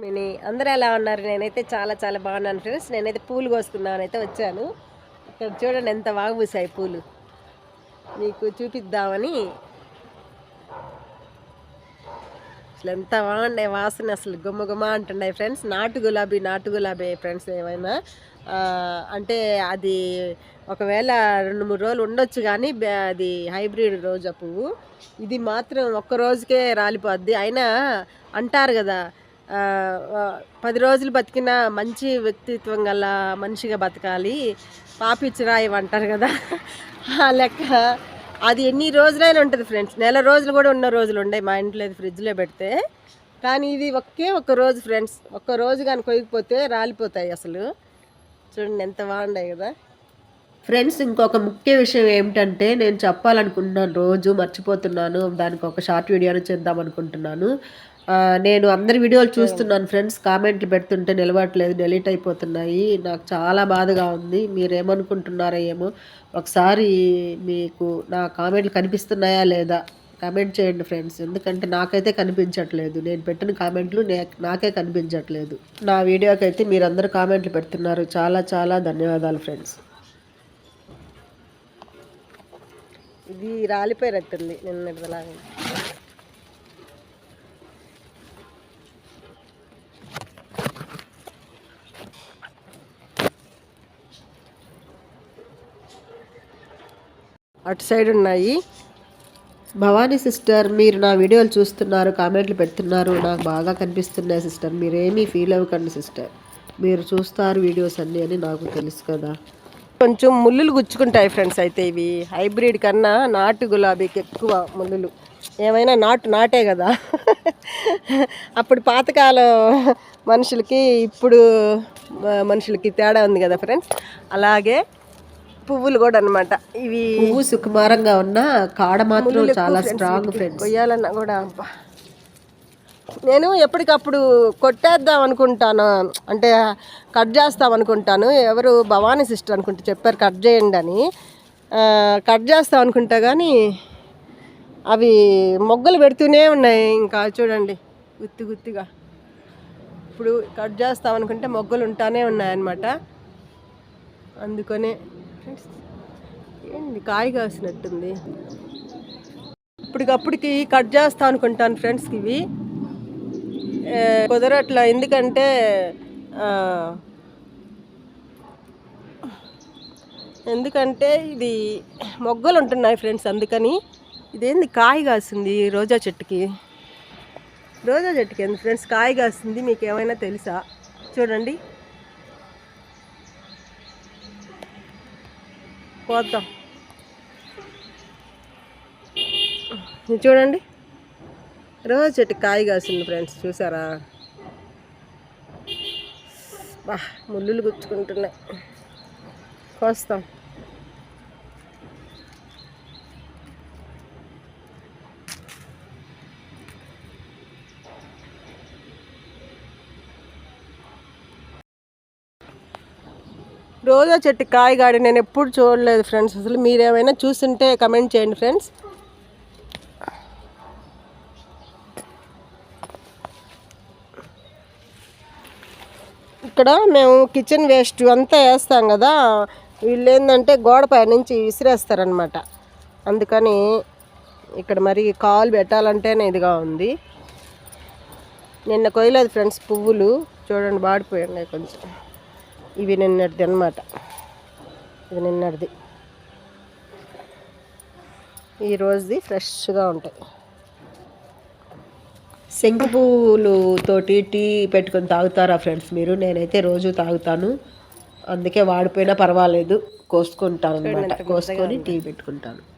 నేను అందరూ ఎలా ఉన్నారు? నేనైతే చాలా చాలా బాగున్నాను ఫ్రెండ్స్. నేనైతే పూలు కోసుకుందామని అయితే వచ్చాను. ఇక్కడ చూడండి ఎంత బాగా పూసాయి పూలు. మీకు చూపిద్దామని. అసలు ఎంత బాగున్నాయి వాసన అసలు గుమ్మ గుమ్మ అంటున్నాయి ఫ్రెండ్స్. నాటు గులాబీ నాటు గులాబీ ఫ్రెండ్స్ ఏమైనా. అంటే అది ఒకవేళ రెండు మూడు రోజులు ఉండొచ్చు కానీ అది హైబ్రిడ్ రోజా పువ్వు. ఇది మాత్రం ఒక్క రోజుకే రాలిపోద్ది. అయినా అంటారు కదా పది రోజులు బతికిన మంచి వ్యక్తిత్వం గల మనిషిగా బతకాలి. పాపిచ్చిరాయి అంటారు కదా. ఆ లెక్క. అది ఎన్ని రోజులైనా ఉంటుంది ఫ్రెండ్స్. నెల రోజులు కూడా ఉన్న రోజులు ఉన్నాయి మా ఇంట్లో ఇది ఫ్రిడ్జ్లో పెడితే. కానీ ఇది ఒకే ఒక్క రోజు ఫ్రెండ్స్. ఒక్క రోజు కానీ కొయ్యకపోతే రాలిపోతాయి అసలు. చూడండి ఎంత బాగున్నాయి కదా. ఫ్రెండ్స్ ఇంకొక ముఖ్య విషయం ఏమిటంటే నేను చెప్పాలనుకుంటున్నాను రోజు మర్చిపోతున్నాను. దానికి ఒక షార్ట్ వీడియోని చేద్దాం అనుకుంటున్నాను. నేను అందరి వీడియోలు చూస్తున్నాను ఫ్రెండ్స్ కామెంట్లు పెడుతుంటే నిలబడట్లేదు డిలీట్ అయిపోతున్నాయి. నాకు చాలా బాధగా ఉంది. మీరు ఏమనుకుంటున్నారో ఏమో ఒకసారి మీకు నా కామెంట్లు కనిపిస్తున్నాయా లేదా కామెంట్ చేయండి ఫ్రెండ్స్. ఎందుకంటే నాకైతే కనిపించట్లేదు. నేను పెట్టిన కామెంట్లు నే- నాకే కనిపించట్లేదు. నా వీడియోకి అయితే మీరందరూ కామెంట్లు పెడుతున్నారు. చాలా చాలా ధన్యవాదాలు ఫ్రెండ్స్. ఇది రాలిపోయినట్టుంది నిన్నటిలాగా అటు సైడ్ ఉన్నాయి. భవానీ సిస్టర్ మీరు నా వీడియోలు చూస్తున్నారు కామెంట్లు పెడుతున్నారు. నాకు బాగా కనిపిస్తున్నాయి సిస్టర్. మీరేమీ ఫీల్ అవ్వకండి సిస్టర్. మీరు చూస్తారు వీడియోస్ అన్నీ అని నాకు తెలుసు కదా. కొంచెం ముళ్ళులు గుచ్చుకుంటాయి ఫ్రెండ్స్ అయితే ఇవి. హైబ్రిడ్ కన్నా నాటు గులాబీకి ఎక్కువ ముళ్ళులు. ఏమైనా నాటు నాటే కదా. అప్పుడు పాతకాలం మనుషులకి ఇప్పుడు మనుషులకి తేడా ఉంది కదా ఫ్రెండ్స్. అలాగే పువ్వులు కూడా అన్నమాట. ఇవి పువ్వు సుకుమారంగా ఉన్న కాడ మాత్రం చాలా స్ట్రాంగ్ ఫ్రెండ్స్ కొయ్యాలన్నా కూడా. నేను ఎప్పటికప్పుడు కొట్టేద్దాం అనుకుంటాను. అంటే కట్ చేస్తాం అనుకుంటాను. ఎవరు భవానీ సిస్టర్ అనుకుంటే చెప్పారు కట్ చేయండి అని. కట్ చేస్తాం అనుకుంటా కానీ అవి మొగ్గలు పెడుతూనే ఉన్నాయి. ఇంకా చూడండి గుత్తి గుత్తిగా. ఇప్పుడు కట్ చేస్తాం అనుకుంటే మొగ్గలు ఉంటానే ఉన్నాయన్నమాట. అందుకనే ఫ్రెండ్స్ ఏంది కాయ కాసినట్టుంది ఇప్పటికప్పటికి కట్ చేస్తా అనుకుంటాను ఫ్రెండ్స్ ఇవి. కుదరట్లా ఎందుకంటే ఎందుకంటే ఇది మొగ్గలు ఉంటున్నాయి ఫ్రెండ్స్ అందుకని. ఇదేంది కాయ కాసింది రోజా చెట్టుకి? రోజా చెట్టుకి ఏంది ఫ్రెండ్స్ కాయ కాసింది మీకు ఏమైనా తెలుసా? చూడండి. పోద్దాం. ఇది చూడండి. రోజు చెట్టు కాయ కాసింది ఫ్రెండ్స్ చూసారా? బా ముళ్ళులు గుచ్చుకుంటున్నాయి. కోస్తాం. రోజా చెట్టు కాయగాడి నేను ఎప్పుడు చూడలేదు ఫ్రెండ్స్. అసలు మీరేమైనా చూస్తుంటే కమెంట్ చేయండి ఫ్రెండ్స్. ఇక్కడ మేము కిచెన్ వేస్ట్ అంతా వేస్తాం కదా. వీళ్ళు ఏంటంటే గోడపై నుంచి విసిరేస్తారనమాట అందుకని ఇక్కడ మరి కాలు పెట్టాలంటేనే ఇదిగా ఉంది. నిన్న కొయ్యలేదు ఫ్రెండ్స్ పువ్వులు. చూడండి బాడిపోయి కొంచెం. ఇవి నిన్నటిది అనమాట ఇది నిన్నటిది. ఈ రోజుది ఫ్రెష్గా ఉంటాయి. శంకు పువ్వులు తోటి టీ పెట్టుకొని తాగుతారా ఫ్రెండ్స్ మీరు? నేనైతే రోజు తాగుతాను. అందుకే వాడిపోయినా పర్వాలేదు. కోసుకుంటాను అనమాట కోసుకొని టీ పెట్టుకుంటాను.